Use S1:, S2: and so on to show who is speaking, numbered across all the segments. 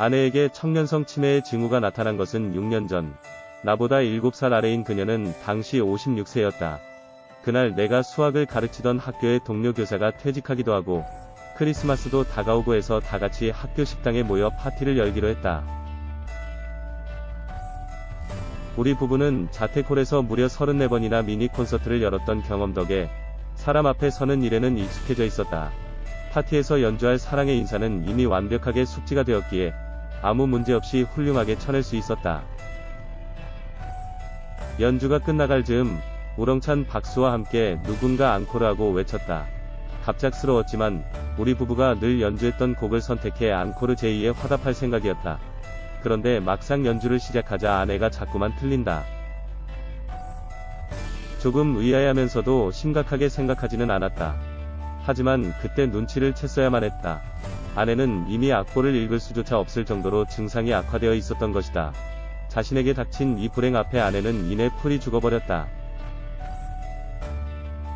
S1: 아내에게 청년성 치매의 징후가 나타난 것은 6년 전. 나보다 7살 아래인 그녀는 당시 56세였다. 그날 내가 수학을 가르치던 학교의 동료 교사가 퇴직하기도 하고 크리스마스도 다가오고 해서 다 같이 학교 식당에 모여 파티를 열기로 했다. 우리 부부는 자택홀에서 무려 34번이나 미니 콘서트를 열었던 경험 덕에 사람 앞에 서는 일에는 익숙해져 있었다. 파티에서 연주할 사랑의 인사는 이미 완벽하게 숙지가 되었기에 아무 문제 없이 훌륭하게 쳐낼 수 있었다. 연주가 끝나갈 즈음 우렁찬 박수와 함께 누군가 앙코르 하고 외쳤다. 갑작스러웠지만 우리 부부가 늘 연주했던 곡을 선택해 앙코르 제2에 화답할 생각이었다. 그런데 막상 연주를 시작하자 아내가 자꾸만 틀린다. 조금 의아해하면서도 심각하게 생각하지는 않았다. 하지만 그때 눈치를 챘어야만 했다. 아내는 이미 악보를 읽을 수조차 없을 정도로 증상이 악화되어 있었던 것이다. 자신에게 닥친 이 불행 앞에 아내는 이내 풀이 죽어버렸다.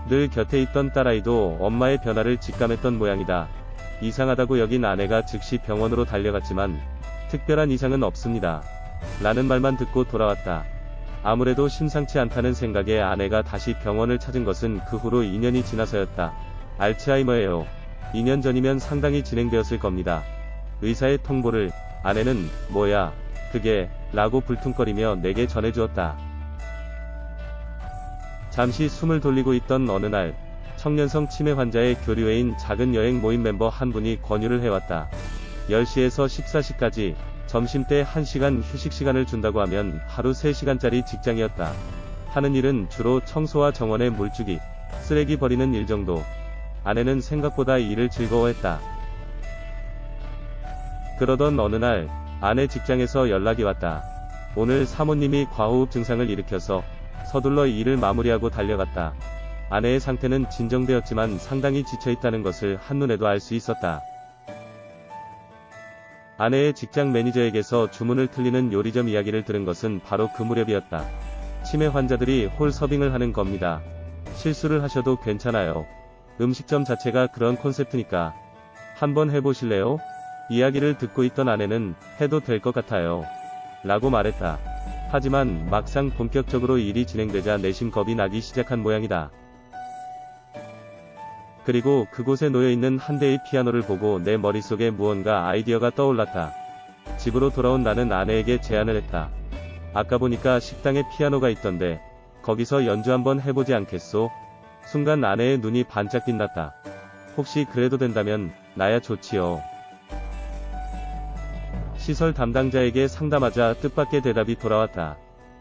S1: 늘 곁에 있던 딸아이도 엄마의 변화를 직감했던 모양이다. 이상하다고 여긴 아내가 즉시 병원으로 달려갔지만 특별한 이상은 없습니다. 라는 말만 듣고 돌아왔다. 아무래도 심상치 않다는 생각에 아내가 다시 병원을 찾은 것은 그 후로 2년이 지나서였다. 알츠하이머예요. 2년 전이면 상당히 진행되었을 겁니다. 의사의 통보를 아내는 뭐야 그게 라고 불퉁거리며 내게 전해주었다. 잠시 숨을 돌리고 있던 어느 날 청년성 치매 환자의 교류회인 작은 여행 모임 멤버 한 분이 권유를 해왔다. 10시에서 14시까지 점심때 1시간 휴식 시간을 준다고 하면 하루 3시간짜리 직장이었다. 하는 일은 주로 청소와 정원의 물주기, 쓰레기 버리는 일 정도. 아내는 생각보다 일을 즐거워했다. 그러던 어느 날 아내 직장에서 연락이 왔다. 오늘 사모님이 과호흡 증상을 일으켜서 서둘러 일을 마무리하고 달려갔다. 아내의 상태는 진정되었지만 상당히 지쳐있다는 것을 한눈에도 알 수 있었다. 아내의 직장 매니저에게서 주문을 틀리는 요리점 이야기를 들은 것은 바로 그 무렵이었다. 치매 환자들이 홀 서빙을 하는 겁니다. 실수를 하셔도 괜찮아요. 음식점 자체가 그런 콘셉트니까. 한번 해보실래요? 이야기를 듣고 있던 아내는 해도 될 것 같아요. 라고 말했다. 하지만 막상 본격적으로 일이 진행되자 내심 겁이 나기 시작한 모양이다. 그리고 그곳에 놓여있는 한 대의 피아노를 보고 내 머릿속에 무언가 아이디어가 떠올랐다. 집으로 돌아온 나는 아내에게 제안을 했다. 아까 보니까 식당에 피아노가 있던데, 거기서 연주 한번 해보지 않겠소? 순간 아내의 눈이 반짝 빛났다. 혹시 그래도 된다면, 나야 좋지요. 시설 담당자에게 상담하자 뜻밖의 대답이 돌아왔다.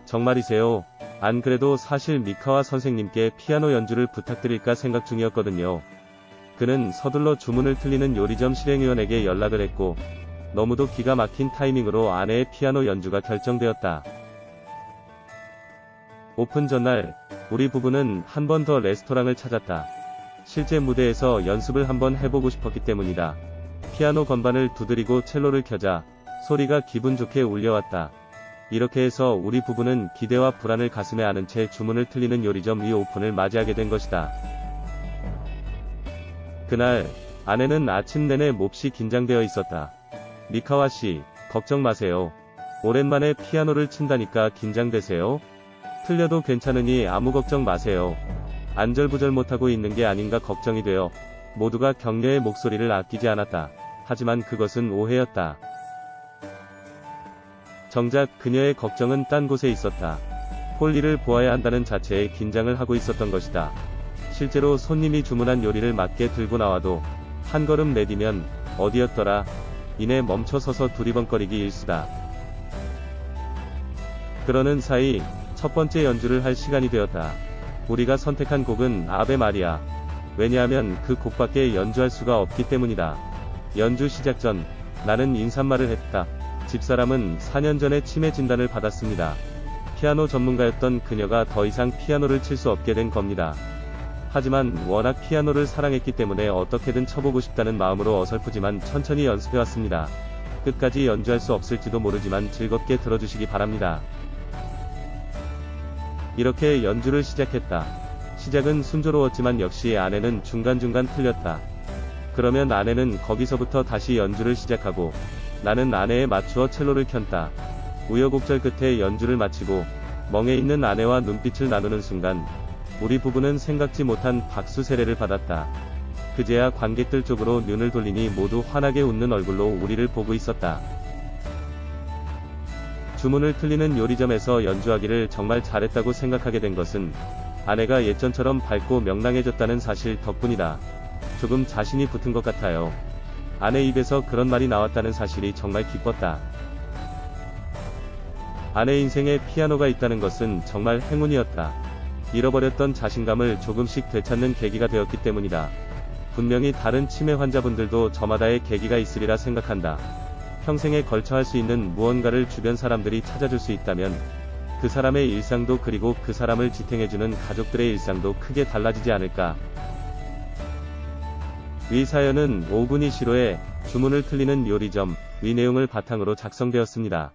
S1: 정말이세요? 안 그래도 사실 미카와 선생님께 피아노 연주를 부탁드릴까 생각 중이었거든요. 그는 서둘러 주문을 틀리는 요리점 실행위원에게 연락을 했고, 너무도 기가 막힌 타이밍으로 아내의 피아노 연주가 결정되었다. 오픈 전날, 우리 부부는 한 번 더 레스토랑을 찾았다. 실제 무대에서 연습을 한번 해보고 싶었기 때문이다. 피아노 건반을 두드리고 첼로를 켜자, 소리가 기분 좋게 울려왔다. 이렇게 해서 우리 부부는 기대와 불안을 가슴에 안은 채 주문을 틀리는 요리점 위 오픈을 맞이하게 된 것이다. 그날, 아내는 아침 내내 몹시 긴장되어 있었다. 미카와 씨, 걱정 마세요. 오랜만에 피아노를 친다니까 긴장되세요? 틀려도 괜찮으니 아무 걱정 마세요. 안절부절 못하고 있는 게 아닌가 걱정이 되어 모두가 격려의 목소리를 아끼지 않았다. 하지만 그것은 오해였다. 정작 그녀의 걱정은 딴 곳에 있었다. 홀리를 보아야 한다는 자체에 긴장을 하고 있었던 것이다. 실제로 손님이 주문한 요리를 맞게 들고 나와도 한 걸음 내디면 어디였더라 이내 멈춰서서 두리번거리기 일수다. 그러는 사이 첫 번째 연주를 할 시간이 되었다. 우리가 선택한 곡은 아베 마리아. 왜냐하면 그 곡밖에 연주할 수가 없기 때문이다. 연주 시작 전 나는 인사말을 했다. 집사람은 4년 전에 치매 진단을 받았습니다. 피아노 전문가였던 그녀가 더 이상 피아노를 칠 수 없게 된 겁니다. 하지만 워낙 피아노를 사랑했기 때문에 어떻게든 쳐보고 싶다는 마음으로 어설프지만 천천히 연습해왔습니다. 끝까지 연주할 수 없을지도 모르지만 즐겁게 들어주시기 바랍니다. 이렇게 연주를 시작했다. 시작은 순조로웠지만 역시 아내는 중간중간 틀렸다. 그러면 아내는 거기서부터 다시 연주를 시작하고 나는 아내에 맞추어 첼로를 켠다. 우여곡절 끝에 연주를 마치고 멍에 있는 아내와 눈빛을 나누는 순간 우리 부부는 생각지 못한 박수 세례를 받았다. 그제야 관객들 쪽으로 눈을 돌리니 모두 환하게 웃는 얼굴로 우리를 보고 있었다. 주문을 틀리는 요리점에서 연주하기를 정말 잘했다고 생각하게 된 것은 아내가 예전처럼 밝고 명랑해졌다는 사실 덕분이다. 조금 자신이 붙은 것 같아요. 아내 입에서 그런 말이 나왔다는 사실이 정말 기뻤다. 아내 인생에 피아노가 있다는 것은 정말 행운이었다. 잃어버렸던 자신감을 조금씩 되찾는 계기가 되었기 때문이다. 분명히 다른 치매 환자분들도 저마다의 계기가 있으리라 생각한다. 평생에 걸쳐 할 수 있는 무언가를 주변 사람들이 찾아줄 수 있다면 그 사람의 일상도 그리고 그 사람을 지탱해주는 가족들의 일상도 크게 달라지지 않을까. 위 사연은 오군이 시로의 주문을 틀리는 요리점 위 내용을 바탕으로 작성되었습니다.